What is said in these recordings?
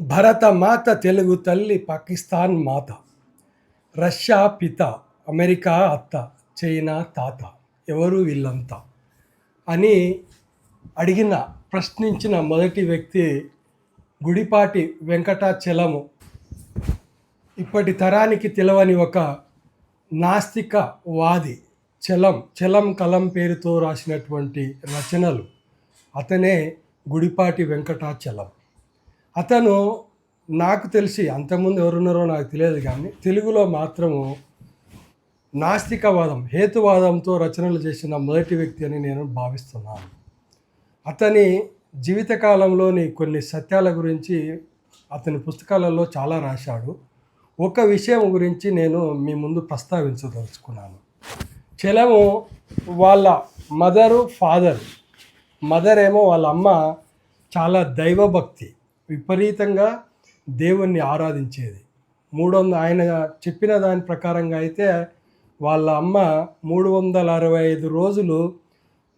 భరత మాత తెలుగు తల్లి పాకిస్తాన్ మాత రష్యా పిత అమెరికా అత్త చైనా తాత ఎవరు వీళ్ళంతా? అని అడిగిన ప్రశ్నించిన మొదటి వ్యక్తి గుడిపాటి వెంకటాచలము. ఇప్పటి తరానికి తెలవని ఒక నాస్తిక వాది చలం చలం కలం పేరుతో రాసినటువంటి రచనలు. అతనే గుడిపాటి వెంకటాచలం. అతను నాకు తెలిసి అంతకుముందు ఎవరున్నారో నాకు తెలియదు కానీ తెలుగులో మాత్రము నాస్తికవాదం హేతువాదంతో రచనలు చేసిన మొదటి వ్యక్తి అని నేను భావిస్తున్నాను. అతని జీవితకాలంలోని కొన్ని సత్యాల గురించి అతని పుస్తకాలలో చాలా రాశాడు. ఒక విషయం గురించి నేను మీ ముందు ప్రస్తావించదలుచుకున్నాను. చెలము వాళ్ళ మదరు ఫాదర్. మదర్ ఏమో వాళ్ళ అమ్మ చాలా దైవభక్తి. విపరీతంగా దేవుణ్ణి ఆరాధించేది. మూడు వందల ఆయన చెప్పిన దాని ప్రకారంగా అయితే వాళ్ళ అమ్మ మూడు వందల అరవై ఐదు రోజులు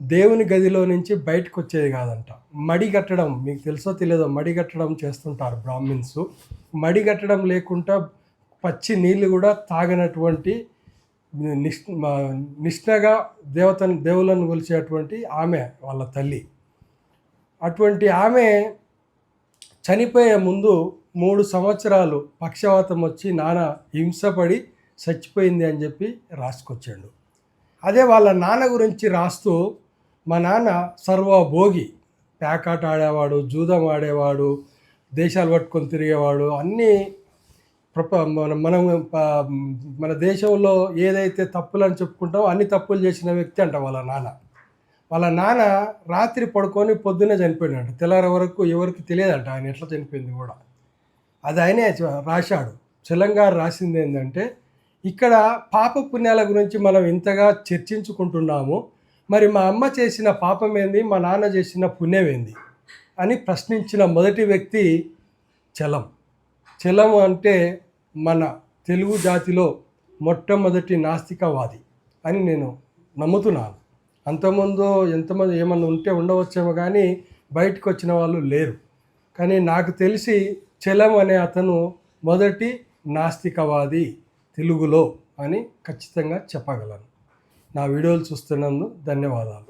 దేవుని గదిలో నుంచి బయటకు వచ్చేది కాదంట. మడి కట్టడం మీకు తెలుసో తెలియదో మడి కట్టడం చేస్తుంటారు బ్రాహ్మిన్స్. మడి కట్టడం లేకుండా పచ్చి నీళ్ళు కూడా తాగినటువంటి నిష్ నిష్ఠగా దేవతను దేవులను కొలిచేటువంటి ఆమె వాళ్ళ తల్లి. అటువంటి ఆమె చనిపోయే ముందు మూడు సంవత్సరాలు పక్షవాతం వచ్చి నాన్న హింసపడి చచ్చిపోయింది అని చెప్పి రాసుకొచ్చాడు. అదే వాళ్ళ నాన్న గురించి రాస్తూ మా నాన్న సర్వభోగి. ప్యాకాట ఆడేవాడు జూదం ఆడేవాడు దేశాలు పట్టుకొని తిరిగేవాడు అన్నీ ప్రప మన మనం మన దేశంలో ఏదైతే తప్పులు అని చెప్పుకుంటామో అన్ని తప్పులు చేసిన వ్యక్తి అంట వాళ్ళ నాన్న. వాళ్ళ నాన్న రాత్రి పడుకొని పొద్దున్నే చనిపోయినాడు. తెల్లారి వరకు ఎవరికి తెలియదంట ఆయన ఎట్లా చనిపోయింది కూడా. అది ఆయనే రాశాడు. తెలంగాణ రాసింది ఏంటంటే ఇక్కడ పాప పుణ్యాల గురించి మనం ఇంతగా చర్చించుకుంటున్నాము. మరి మా అమ్మ చేసిన పాపం ఏంది మా నాన్న చేసిన పుణ్యం ఏంది అని ప్రశ్నించిన మొదటి వ్యక్తి చలం చలం అంటే మన తెలుగు జాతిలో మొట్టమొదటి నాస్తికవాది అని నేను నమ్ముతున్నాను. అంతకుముందు ఎంతమంది ఏమన్నా ఉంటే ఉండవచ్చేమో కానీ బయటకు వచ్చిన వాళ్ళు లేరు. కానీ నాకు తెలిసి చలం అనే అతను మొదటి నాస్తికవాది తెలుగులో అని ఖచ్చితంగా చెప్పగలను. నా వీడియోలు చూస్తున్నందుకు ధన్యవాదాలు.